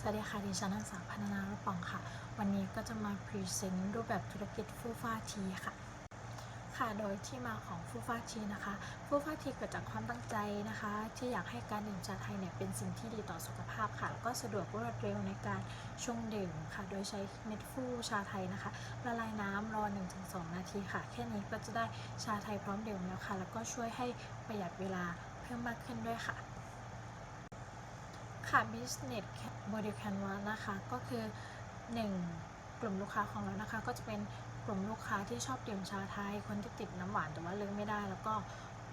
สวัสดีค่ะ ดิฉันนางสาวพัฒนาระปองค่ะ วันนี้ก็จะมาพรีเซนต์รูปแบบธุรกิจฟูฟ้าทีค่ะ ค่ะ โดยที่มาของฟูฟ้าทีนะคะฟูฟ้าทีเกิดจากความตั้งใจนะคะ ที่อยากให้การดื่มชาไทยเนี่ยเป็นสิ่งที่ดีต่อสุขภาพค่ะ แล้วก็สะดวกรวดเร็วในการชงดื่มค่ะ โดยใช้เม็ดฟูชาไทยนะคะ ละลายน้ำรอ 1-2 นาทีค่ะ แค่นี้ก็จะได้ชาไทยพร้อมดื่มแล้วค่ะ แล้วก็ช่วยให้ประหยัดเวลาเพิ่มมากขึ้นด้วยค่ะ ค่ะ Business Body Canvas นะคะก็คือ 1 กลุ่มลูกค้าของเรานะคะ ก็จะเป็นกลุ่มลูกค้าที่ชอบดื่มชาไทย คนที่ติดน้ำหวานแต่ว่าเลิกไม่ได้ แล้วก็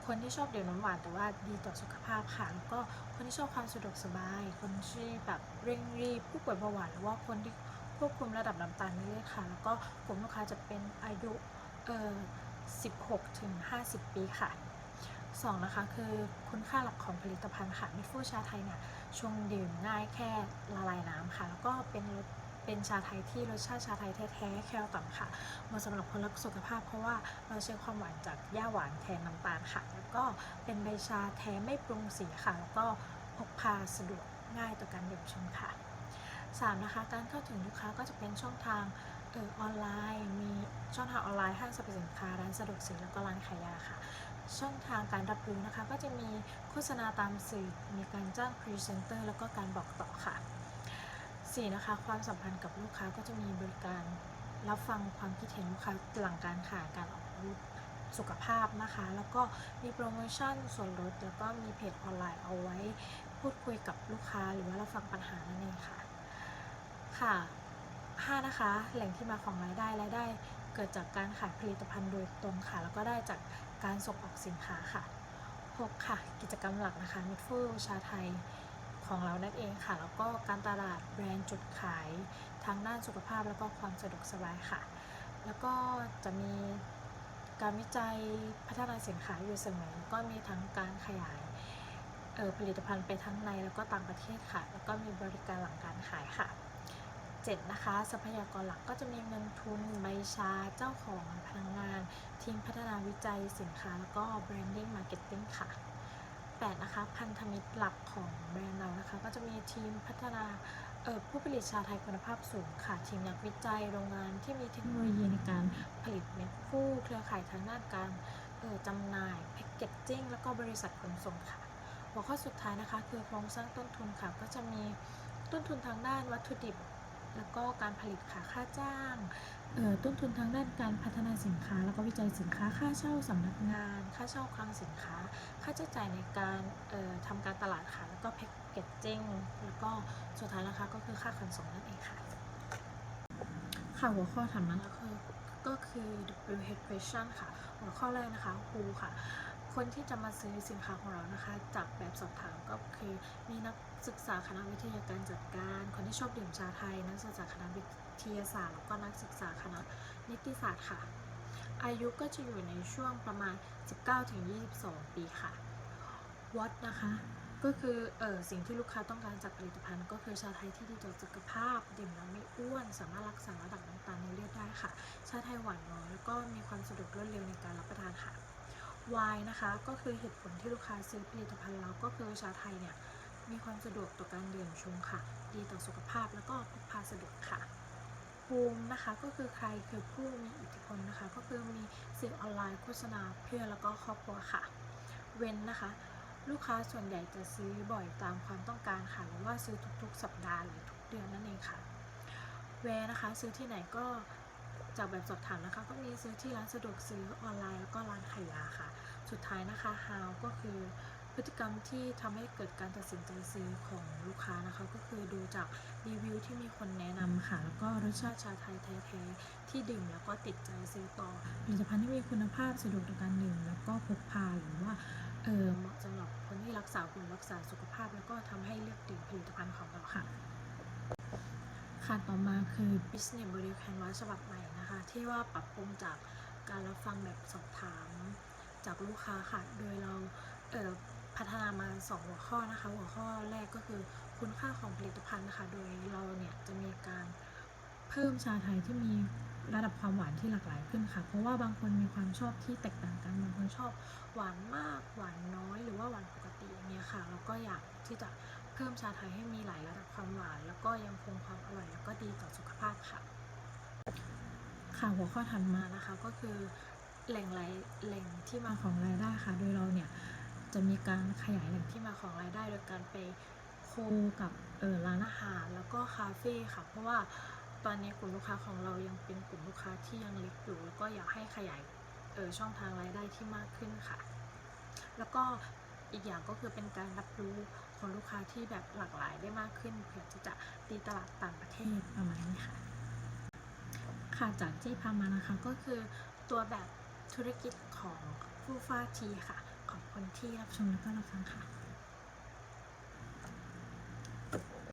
คนที่ชอบดื่มน้ำหวานแต่ว่าดีต่อสุขภาพค่ะแล้วก็คนที่ชอบความสะดวกสบาย คนที่แบบเร่งรีบผู้ป่วยเบาหวานหรือว่าคนที่ควบคุมระดับน้ำตาลในเลือดค่ะ แล้วก็กลุ่มลูกค้าจะเป็นอายุเอ่อ16 ถึง 50 ปีค่ะ สองนะคะคือคุณค่าหลักของผลิตภัณฑ์ค่ะมิฟูชาไทยเนี่ยชงดื่มง่ายแค่ละลายน้ำค่ะ แล้วก็เป็นรสเป็นชาไทยที่รสชาติชาไทยแท้ๆแคลต่ำค่ะเหมาะสำหรับคนรักสุขภาพเพราะว่าเราใช้ความหวานจากหญ้าหวานแทนน้ำตาลค่ะ แล้วก็เป็นใบชาแท้ไม่ปรุงสีค่ะ แล้วก็พกพาสะดวกง่ายต่อการดื่มชงค่ะสามนะคะการเข้าถึงลูกค้าก็จะเป็นช่องทางเออออนไลน์ มีช่องทางออนไลน์ห้างสรรพสินค้าร้านสะดวกซื้อแล้วก็ร้านขายยาค่ะ ช่องทางการรับรู้นะคะ ก็จะมีโฆษณาตามสื่อ มีการจ้างพรีเซนเตอร์แล้วก็การบอกต่อค่ะ 4. นะคะ ความสัมพันธ์กับลูกค้าก็จะมีบริการรับฟังความคิดเห็นลูกค้าหลังการขายการออกรูปสุขภาพนะคะ แล้วก็มีโปรโมชั่นส่วนลดแล้วก็มีเพจออนไลน์เอาไว้ พูดคุยกับลูกค้าหรือว่ารับฟังปัญหานั่นเองค่ะ ค่ะ 5 นะคะ แหล่งที่มาของรายได้รายได้ เกิดจากการขายผลิตภัณฑ์โดยตรงค่ะ แล้วก็ได้จากการส่งออกสินค้าค่ะ 6 ค่ะ กิจกรรมหลักนะคะมิดฟูชาไทยของเรานั่นเองค่ะ แล้วก็การตลาดแบรนด์จุดขายทางด้านสุขภาพแล้วก็ความสะดวกสบายค่ะ แล้วก็จะมีการวิจัยพัฒนาสินค้าอยู่เสมอก็มีทั้งการขยายออผลิตภัณฑ์ไปทั้งในแล้วก็ต่างประเทศค่ะ แล้วก็มีบริการหลังการขายค่ะ 7 นะคะ ทรัพยากรหลักก็จะมีเงินทุนใบชาเจ้าของพนักงาน ทีมพัฒนาวิจัยสินค้า แล้วก็ branding marketing ค่ะ 8 นะคะ พันธมิตรหลักของแบรนด์เรานะคะ ก็จะมีทีมพัฒนาผู้ผลิตชาไทยคุณภาพสูงค่ะ ทีมนักวิจัยโรงงานที่มีเทคโนโลยีในการผลิตเม็ดฟูเครือข่ายทางด้านการจำหน่ายแพคเกจจิ้งแล้วก็บริษัทขนส่งค่ะ หัวข้อสุดท้ายนะคะ คือโครงสร้างต้นทุนค่ะ ก็จะมีต้นทุนทางด้านวัตถุดิบ แล้วก็การผลิตค่ะค่าจ้างเอ่อต้นทุนทางด้านการพัฒนาสินค้า แล้วก็วิจัยสินค้าค่าเช่าสำนักงาน ค่าเช่าคลังสินค้า ค่าใช้จ่ายในการเอ่อทำการตลาดค่ะ แล้วก็แพ็กเกจจิ้งแล้วก็สุดท้ายนะคะก็คือค่าขนส่งนั่นเองค่ะค่ะหัวข้อถัดมาก็คือก็คือ WH question ค่ะ หัวข้อแรกนะคะ who ค่ะ คนที่จะมาซื้อสินค้าของเรานะคะ จากแบบสอบถามก็คือมีนักศึกษาคณะวิทยาการจัดการ คนที่ชอบดื่มชาไทย นักศึกษาคณะวิทยาศาสตร์แล้วก็นักศึกษาคณะนิติศาสตร์ค่ะ อายุก็จะอยู่ในช่วงประมาณ 19-22 ปีค่ะ what นะคะก็คือเออสิ่งที่ลูกค้าต้องการจากผลิตภัณฑ์ก็คือชาไทยที่ดีต่อสุขภาพ ดื่มแล้วไม่อ้วน สามารถรักษาระดับน้ำตาลในเลือดได้ค่ะ ชาไทยหวานน้อยแล้วก็มีความสะดวกรวดเร็วในการรับประทานค่ะ why นะคะก็คือเหตุผลที่ลูกค้าซื้อผลิตภัณฑ์เราก็คือชาไทยเนี่ยมีความสะดวกต่อการดื่มชงค่ะ ดีต่อสุขภาพแล้วก็พกพาสะดวกค่ะภูมินะคะก็คือใครคือผู้มีอิทธิพลนะคะ ก็คือมีสื่อออนไลน์โฆษณาเพื่อแล้วก็ครอบครัวค่ะ เว้นนะคะ ลูกค้าส่วนใหญ่จะซื้อบ่อยตามความต้องการค่ะหรือว่าซื้อทุกๆ สัปดาห์หรือทุกเดือนนั่นเองค่ะแวร์นะคะซื้อที่ไหนก็จากแบบสอบถามนะคะ ก็มีซื้อที่ร้านสะดวกซื้อออนไลน์แล้วก็ร้านขายยา สุดท้ายนะคะ how ก็คือพฤติกรรมที่ทำให้เกิดการตัดสินใจซื้อของลูกค้านะคะ ก็คือดูจากรีวิวที่มีคนแนะนำค่ะ แล้วก็รสชาติชาไทยแท้ๆที่ดื่มแล้วก็ติดใจซื้อต่อผลิตภัณฑ์ที่มีคุณภาพสะดวกต่อการดื่มแล้วก็พกพาหรือว่าเออเหมาะสำหรับคนที่รักษาหุ่นรักษาสุขภาพ แล้วก็ทำให้เลือกดื่มผลิตภัณฑ์ของเราค่ะค่ะต่อมาคือ Business Body Canvas ฉบับใหม่นะคะ ที่ว่าปรับปรุงจากการรับฟังแบบสอบถาม จากลูกค้าค่ะ โดยเราเอ่อพัฒนามา 2 หัวข้อนะคะ หัวข้อแรกก็คือคุณค่าของผลิตภัณฑ์นะคะ โดยเราเนี่ยจะมีการเพิ่มชาไทยที่มีระดับความหวานที่หลากหลายขึ้นค่ะ เพราะว่าบางคนมีความชอบที่แตกต่างกัน บางคนชอบหวานมาก หวานน้อย หรือว่าหวานปกติอย่างเงี้ยค่ะ เราก็อยากที่จะเพิ่มชาไทยให้มีหลายระดับความหวาน แล้วก็ยังคงความอร่อยแล้วก็ดีต่อสุขภาพค่ะ ค่ะหัวข้อถัดมานะคะก็คือ แหล่งรายแหล่งที่มาของรายได้ค่ะ โดยเราเนี่ยจะมีการขยายแหล่งที่มาของรายได้ โดยการไปโคกับเออร้านอาหารแล้วก็คาเฟ่ค่ะ เพราะว่าตอนนี้กลุ่มลูกค้าของเรายังเป็นกลุ่มลูกค้าที่ยังเล็กอยู่แล้วก็อยากให้ขยายเออช่องทางรายได้ที่มากขึ้นค่ะ แล้วก็อีกอย่างก็คือเป็นการรับรู้ของลูกค้าที่แบบหลากหลายได้มากขึ้นเพื่อที่จะตีตลาดต่างประเทศประมาณนี้ค่ะ ค่ะจากที่พามานะคะก็คือตัวแบบ ธุรกิจของฟูฟ้าทีค่ะ ขอบคุณที่รับชมและก็รับฟังค่ะ